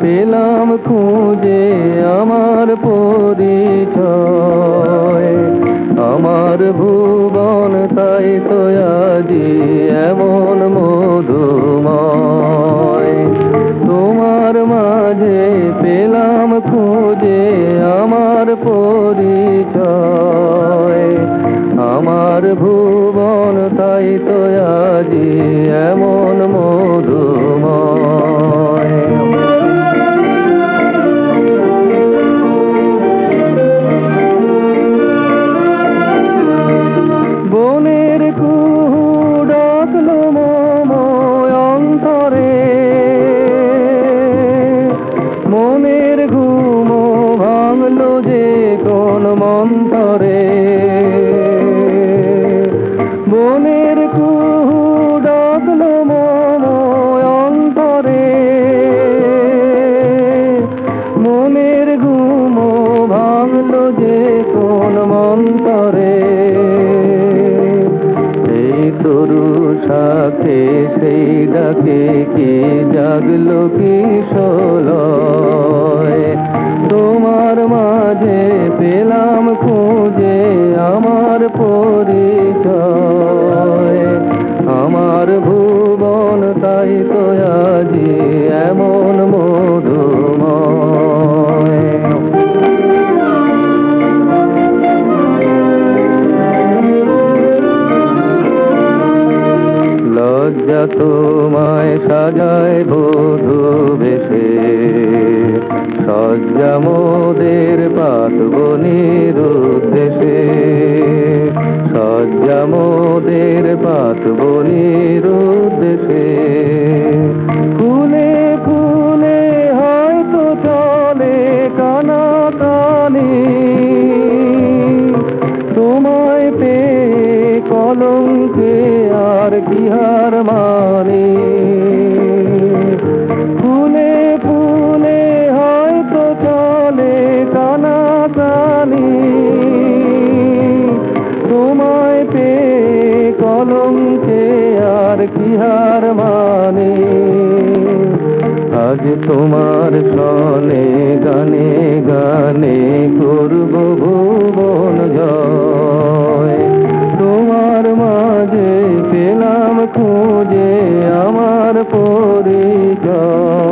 পেলাম খুঁজে আমার পরিচয়। আমার ভুবন তাই তো আজি এমন মধুময়। তোমার মাঝে পেলাম খুঁজে আমার পরিচয়। আমার ভুবন তাই তো আজি ঘুম, ভাঙলো যে কোন মন্তরে। বনের কুহু ডাকলো অন্তরে। মনের ঘুম, ভাঙলো যে কোন মন্তরে। সেই তরু সাথে সেই ডাকে কি জাগলো কি সলয় আমার পরিচয়। আমার ভুবন তাই তো আজি এমন মধুময়। লজ্জা তোমায় সাজায় বধু বেশে। সজ্জা মোদের পাতবনির কলঙ্কে আর কি হার মানে? ফুলে ফুলে হয়তো চলে কানা কানি তোমায় পেয়ে কলঙ্কে আর কি হার মানে? আজ তোমার সনে go.